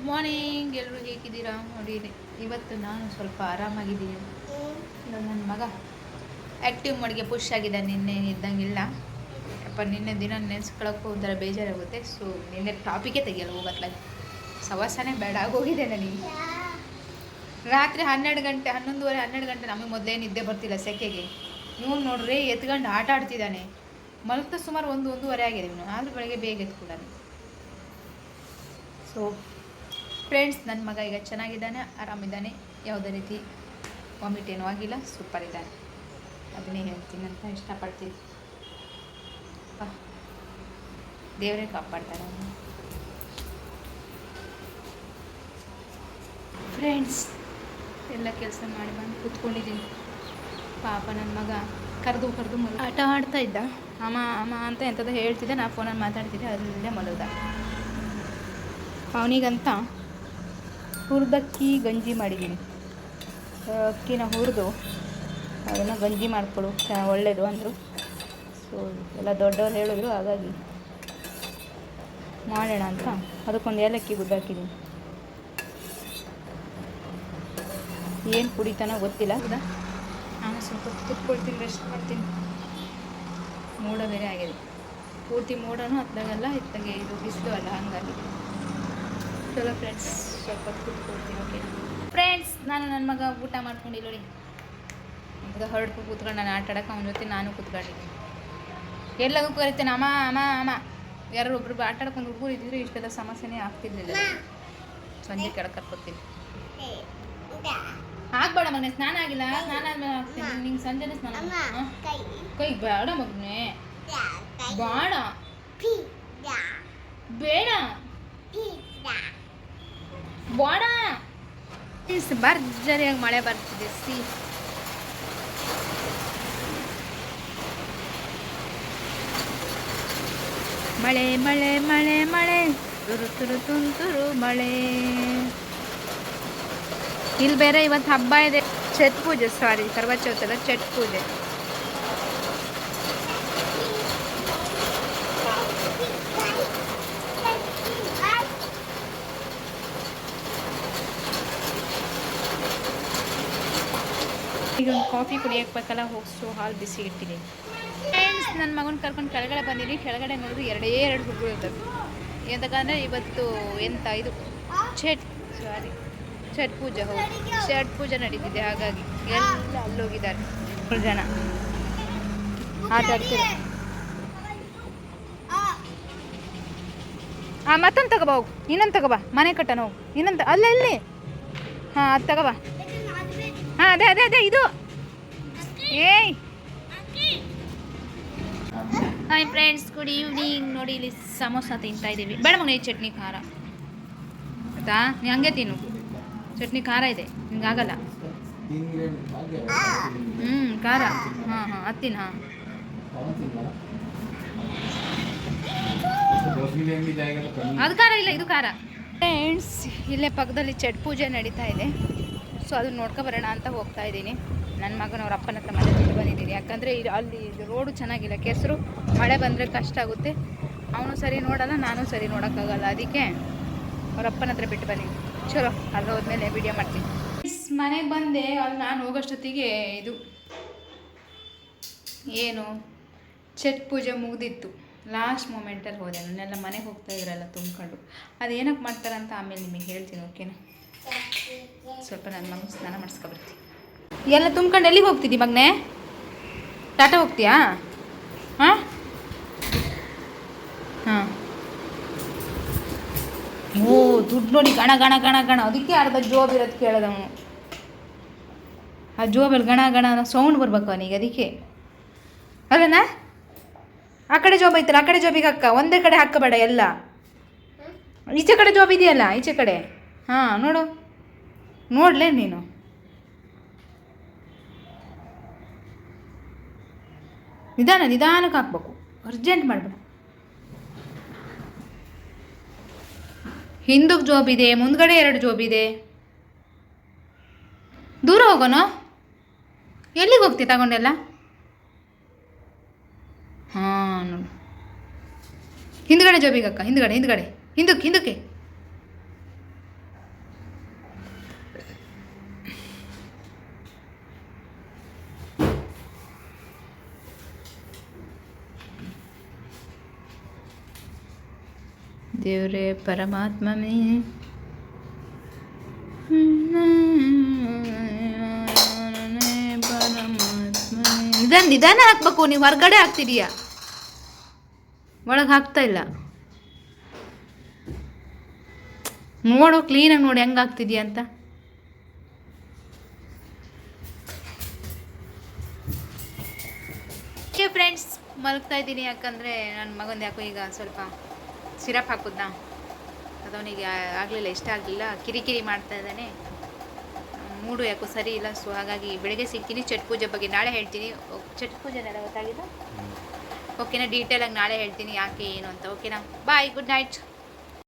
Good morning ಎಲ್ಲರೂ ಹೇಗಿದ್ದೀರಾ? ನೋಡಿ, ಇವತ್ತು ನಾನು ಸ್ವಲ್ಪ ಆರಾಮಾಗಿದ್ದೀನಿ. ನನ್ನ ಮಗ ಆ್ಯಕ್ಟಿವ್ ಮಡಿಗೆ ಪುಷ್ ಆಗಿದೆ ನಿನ್ನೆ ಇದ್ದಂಗಿಲ್ಲ ಯಪ್ಪ ನಿನ್ನೆ ದಿನ ನೆನೆಸ್ಕೊಳಕ್ಕೆ ಒಂಥರ ಬೇಜಾರಾಗುತ್ತೆ. ಸೊ ನಿನ್ನೆ ಟಾಪಿಕೇ ತೆಗಿಯಲ್ಲ ಹೋಗತ್ಲಾಗ ಸವಾಸನೇ ಬೇಡ. ಆಗೋಗಿದೆ ನನಗೆ ರಾತ್ರಿ ಹನ್ನೆರಡು ಗಂಟೆ, ಹನ್ನೊಂದುವರೆ, ಹನ್ನೆರಡು ಗಂಟೆ ನಮಗೆ ಮೊದಲೇ ನಿದ್ದೆ ಬರ್ತಿಲ್ಲ ಸೆಕೆಗೆ. ಇವನು ನೋಡ್ರಿ ಎತ್ಕೊಂಡು ಆಟ ಆಡ್ತಿದ್ದಾನೆ. ಮಲಗ್ತಾ ಸುಮಾರು ಒಂದು, ಒಂದೂವರೆ ಆಗಿದೆ ಇವನು. ಆದರೂ ಬೆಳಗ್ಗೆ ಬೇಗ ಎತ್ಕೊಡಾನೆ. ಸೊ ಫ್ರೆಂಡ್ಸ್ ನನ್ನ ಮಗ ಈಗ ಚೆನ್ನಾಗಿದ್ದಾನೆ ಆರಾಮಿದ್ದಾನೆ ಯಾವುದೇ ರೀತಿ ವಾಮಿಟ್ ಏನೂ ಆಗಿಲ್ಲ ಸೂಪರ್ ಇದ್ದಾನೆ. ಅದನ್ನೇ ಹೇಳ್ತೀನಿ ಅಂತ ಇಷ್ಟಪಡ್ತೀನಿ. ದೇವರೇ ಕಾಪಾಡ್ತಾರೆ ಫ್ರೆಂಡ್ಸ್ ಎಲ್ಲ ಕೆಲಸ ಮಾಡಿ ಬಂದು ಕೂತ್ಕೊಂಡಿದ್ದೀನಿ. ಪಾಪ ನನ್ನ ಮಗ ಕರೆದು ಕರೆದು ಮಲ ಆಟ ಆಡ್ತಾ ಇದ್ದ? ಅಮ್ಮ ಅಮ್ಮ ಅಂತ ಎಂಥದ್ದು ಹೇಳ್ತಿದ್ದೆ ನಾ ಫೋನಲ್ಲಿ ಮಾತಾಡ್ತಿದ್ದೆ ಅಲ್ಲೇ ಮಲಗ್ದ. ಅವನಿಗಂತ? ಹುರಿದಕ್ಕಿ ಗಂಜಿ ಮಾಡಿದ್ದೀನಿ ಅಕ್ಕಿನ ಹುರಿದು ಅದನ್ನು ಗಂಜಿ ಮಾಡಿಕೊಡು. ಚ ಒಳ್ಳೆಯದು ಅಂದರು. ಸೊ ಎಲ್ಲ ದೊಡ್ಡವ್ರು ಹೇಳಿದ್ರು, ಹಾಗಾಗಿ ಮಾಡೋಣ ಅಂತ. ಅದಕ್ಕೊಂದು ಏಲಕ್ಕಿ ಗುದ್ದಾಕಿದ್ದೀನಿ ಏನು ಕುಡಿತಾನೋ ಗೊತ್ತಿಲ್ಲ. ಹೌದಾ? ನಾನು ಸ್ವಲ್ಪ ಕುತ್ಕೊಳ್ತೀನಿ ರೆಸ್ಟ್ ಮಾಡ್ತೀನಿ. ಮೋಡ ಬೇರೆ ಆಗಿದೆ. ಪೂರ್ತಿ ಮೋಡನೂ ಹತ್ತಾಗಲ್ಲ ಇತ್ತಾಗೆ ಇದು ಬಿಸಿಲು ಅಲ್ಲ, ಹಂಗಾಗಿ. ಚಲೋ ಫ್ರೆಂಡ್ಸ್ ಸ್ವಲ್ಪ ಕೂತ್ಕೊಳ್ತೀನಿ ಓಕೆ ಫ್ರೆಂಡ್ಸ್ ನಾನು ನನ್ನ ಮಗ ಊಟ ಮಾಡ್ಕೊಂಡಿಲ್ಲ ನೋಡಿ. ಮಗ ಹೊರಡ್ಕೊ ಕೂತ್ಕೊಂಡು ನಾನು ಆಟ ಆಡೋಕೆ ಅವನ ಜೊತೆ ನಾನು ಕೂತ್ಕೊಂಡಿದ್ದೀನಿ. ಎಲ್ಲಗೂ ಕರಿತೇನೆ ಅಮ್ಮ ಅಮ್ಮ ಅಮ್ಮ ಯಾರು ಒಬ್ರು ಆಟ ಆಡ್ಕೊಂಡು ಹುಡುಗರು ಇದ್ದಿದ್ರೆ ಇಷ್ಟೆಲ್ಲ ಸಮಸ್ಯೆನೇ ಆಗ್ತಿರ್ಲಿಲ್ಲ. ಸಂಜೆ ಕೆಳಗೆ ಕರ್ಕೊತೀನಿ. ಆಗ್ಬೇಡ ಮಗನೇ ಸ್ನಾನ ಆಗಿಲ್ಲ? ಸ್ನಾನ ಆದ್ಮೇಲೆ ಹಾಕ್ತೀನಿ ನಿಂಗೆ ಸಂಜೆನೇ ಸ್ನಾನ? ಕೈ. ಬೇಡ ಮಗನೇ. ಬೇಡ. ಬೇಡ. ಪ್ಲೀಸ್ ಭರ್ಜರಿಯಾಗಿ ಮಳೆ ಬರ್ತಿದೆ, ಸಿ. ಮಳೆ ಮಳೆ ಮಳೆ ಮಳೆ. ತುರು ತುರು ತುಂತುರು ಮಳೆ. ಇಲ್ಲಿ ಬೇರೆ ಇವತ್ತು ಹಬ್ಬ ಇದೆ. ಛಟ್ ಪೂಜೆ ಸಾರಿ ಕರ್ವ ಅಲ್ಲ ಛಟ್ ಪೂಜೆ. ಈಗ ಒಂದು ಕಾಫಿ ಕುಡಿಯಕ್ಕೆ ಬೇಕಲ್ಲ ಹೋಗಿಸು, ಹಾಲು ಬಿಸಿ ಇಟ್ಟಿದ್ದೀನಿ ಫ್ರೆಂಡ್ಸ್ ನನ್ನ ಮಗನ ಕರ್ಕೊಂಡು ಕೆಳಗಡೆ ಬಂದಿದ್ದೀನಿ ಕೆಳಗಡೆ ನೋಡಿದ್ರು ಎರಡೇ ಎರಡು ಹುಡುಗರು ಇರ್ತವೆ ಎಂತಕ್ಕಂದ್ರೆ ಇವತ್ತು ಎಂತ ಇದು? ಛಟ್ ಸಾರಿ ಛಟ್ ಪೂಜೆ ಹೋಗಿ ಛಟ್ ಪೂಜೆ ನಡೀತಿದೆ, ಹಾಗಾಗಿ ಎಲ್ಲ ಅಲ್ಲೋಗಿದ್ದಾರೆ. ಮೂರು ಜನ. ಆಟ ಆಡ್ತಿರ? ಹಾಂ ಮತ್ತೊಂದು ತಗೋಬಾ ಹೋಗು. ಇನ್ನೊಂದು ತಗೋಬಾ ಮನೆ ಕಟ್ಟೋಣ ಹೋಗು. ಇನ್ನೊಂದು ಅಲ್ಲ, ಇಲ್ಲಿ. ಹಾಂ, ಅದು ತಗೋಬಾ ಹಾಂ, ಅದೇ ಅದೇ ಅದೇ, ಇದು. ಏಯ್. ಹಾಯ್ ಫ್ರೆಂಡ್ಸ್ ಗುಡ್ ಈವ್ನಿಂಗ್ ನೋಡಿ ಇಲ್ಲಿ ಸಮೋಸ ತಿಂತಾ ಇದ್ದೀವಿ. ಬೇಡ ಈ ಚಟ್ನಿ ಖಾರ. ಆಯ್ತಾ? ನೀ ಹಂಗೆ ತಿನ್ನು. ಚಟ್ನಿ ಖಾರ ಇದೆ. ನಿಂಗಾಗಲ್ಲ ಹ್ಞೂ ಖಾರ. ಹಾಂ ಹಾಂ ಹತ್ತಿನ ಹಾಂ. ಅದು ಖಾರ ಇಲ್ಲ, ಇದು ಖಾರ. ಫ್ರೆಂಡ್ಸ್ ಇಲ್ಲೇ ಪಕ್ಕದಲ್ಲಿ ಚಟ್ ಪೂಜೆ ನಡೀತಾ ಇದೆ. ಸೊ ಅದನ್ನ ನೋಡ್ಕೊ ಬರೋಣ ಅಂತ ಹೋಗ್ತಾ ಇದ್ದೀನಿ. ನನ್ನ ಮಗನ ಅವ್ರ ಅಪ್ಪನ ಹತ್ರ ಮನೆ ಬಿಟ್ಟು ಬಂದಿದ್ದೀನಿ. ಯಾಕಂದರೆ ಅಲ್ಲಿ ರೋಡು ಚೆನ್ನಾಗಿಲ್ಲ. ಕೆಸರು ಮಳೆ ಬಂದರೆ ಕಷ್ಟ ಆಗುತ್ತೆ. ಅವನು ಸರಿ ನೋಡಲ್ಲ, ನಾನು ಸರಿ ನೋಡೋಕ್ಕಾಗಲ್ಲ. ಅದಕ್ಕೆ ಅವ್ರ ಅಪ್ಪನ ಹತ್ರ ಬಿಟ್ಟು ಬನ್ನಿ ಚಲೋ ಅಲ್ಲಿ ಹೋದ್ಮೇಲೆ ವಿಡಿಯೋ ಮಾಡ್ತೀನಿ. ಮನೆಗೆ ಬಂದೆ ಅಲ್ಲಿ ನಾನು ಹೋಗೋಷ್ಟೊತ್ತಿಗೆ ಇದು ಏನು? ಛಟ್ ಪೂಜೆ ಮುಗ್ದಿತ್ತು. ಲಾಸ್ಟ್ ಮೂಮೆಂಟಲ್ಲಿ ಹೋದೆ. ನನ್ನೆಲ್ಲ ಮನೆಗೆ ಹೋಗ್ತಾ ಇದ್ರಲ್ಲ ತುಂಬ್ಕೊಂಡು. ಅದು ಏನಕ್ಕೆ ಮಾಡ್ತಾರಂತ ಆಮೇಲೆ ನಿಮಗೆ ಹೇಳ್ತೀನಿ ಓಕೆನಾ ಸ್ವಲ್ಪ ನನ್ನ ಮಗನ ಸ್ನಾನ ಮಾಡಿಸ್ಕೊಬರ್ತೀನಿ ಎಲ್ಲ ತುಂಬ್ಕೊಂಡು ಎಲ್ಲಿಗೆ ಹೋಗ್ತಿದ್ದಿ ಮಗ್ನೆ? ಟಾಟಾ ಹೋಗ್ತೀಯಾ? ಹಾಂ? ಹಾಂ. ಓ, ದುಡ್ಡು ನೋಡಿ ಗಣ ಗಣ ಗಣ ಗಣ. ಅದಕ್ಕೆ ಅರ್ಧ ಜೋಬ್ ಇರೋದು ಕೇಳೋದವನು? ಆ ಜೋಬಲ್ಲಿ ಗಣ ಗಣ ಅನ್ನೋ ಸೌಂಡ್ ಬರ್ಬೇಕು ಅವನಿಗೆ ಅದಕ್ಕೆ. ಅಲ್ಲನ ಆ ಕಡೆ ಜಾಬ್ ಐತಲ್ಲ, ಆ ಕಡೆ ಜಾಬಿಗೆ ಹಾಕ. ಒಂದೇ ಕಡೆ ಹಾಕಬೇಡ ಎಲ್ಲ. ಈಚೆ ಕಡೆ ಜಾಬ್ ಇದೆಯಲ್ಲ, ಈಚೆ ಕಡೆ. ಹಾಂ, ನೋಡು. ನೋಡ್ಲೇ ನೀನು. ನಿಧಾನ, ನಿಧಾನಕ್ಕೆ ಹಾಕ್ಬೇಕು. ಅರ್ಜೆಂಟ್ ಮಾಡಬೇಡ ಹಿಂದಕ್ಕೆ ಜಾಬ್ ಇದೆ, ಮುಂದ್ಗಡೆ ಎರಡು ಜಾಬ್ ಇದೆ. ದೂರ ಹೋಗೋಣ ಎಲ್ಲಿಗೆ ಹೋಗ್ತಿ ತಗೊಂಡೆಲ್ಲ? ಹಾಂ, ನೋಡು. ಹಿಂದ್ಗಡೆ ಜೋಬಿಗಕ್ಕ ಹಿಂದ್ಗಡೆ ಹಿಂದ್ಗಡೆ. ಹಿಂದಕ್ಕೆ ಹಿಂದಕ್ಕೆ. ದೇವರೇ ಪರಮಾತ್ಮನೇ. ನಿಧಾನ ನಿಧಾನ ಹಾಕ್ಬೇಕು, ನೀವು ಹೊರಗಡೆ ಹಾಕ್ತಿದೀಯ. ಒಳಗೆ ಹಾಕ್ತಾ ಇಲ್ಲ. ನೋಡು ಕ್ಲೀನಾಗಿ ನೋಡಿ ಹೆಂಗೆ ಆಗ್ತಿದ್ಯಾ ಅಂತ. ಫ್ರೆಂಡ್ಸ್ ಮಲಗ್ತಾ ಇದ್ದೀನಿ ಯಾಕಂದರೆ ನನ್ನ ಮಗಂದು ಯಾಕೋ ಈಗ ಸ್ವಲ್ಪ ಸಿರಪ್ ಹಾಕುದ್ನಾ? ಅದು ಅವನಿಗೆ ಆಗಲಿಲ್ಲ ಇಷ್ಟ ಆಗಲಿಲ್ಲ. ಕಿರಿಕಿರಿ ಮಾಡ್ತಾ ಇದ್ದಾನೆ. ಮೂಡು ಯಾಕೋ ಸರಿ ಇಲ್ಲ ಸೊ ಹಾಗಾಗಿ ಬೆಳಗ್ಗೆ ಸಿಗ್ತೀನಿ. ಛಟ್ ಪೂಜೆ ಬಗ್ಗೆ ನಾಳೆ ಹೇಳ್ತೀನಿ. ಛಟ್ ಚಟ್ ಪೂಜೆನೆಲ್ಲ ಗೊತ್ತಾಗಿದ್ದು ಓಕೆನಾ ಡೀಟೇಲಾಗಿ ನಾಳೆ ಹೇಳ್ತೀನಿ ಯಾಕೆ ಏನು ಅಂತ. ಓಕೆನಾ? Bye good night.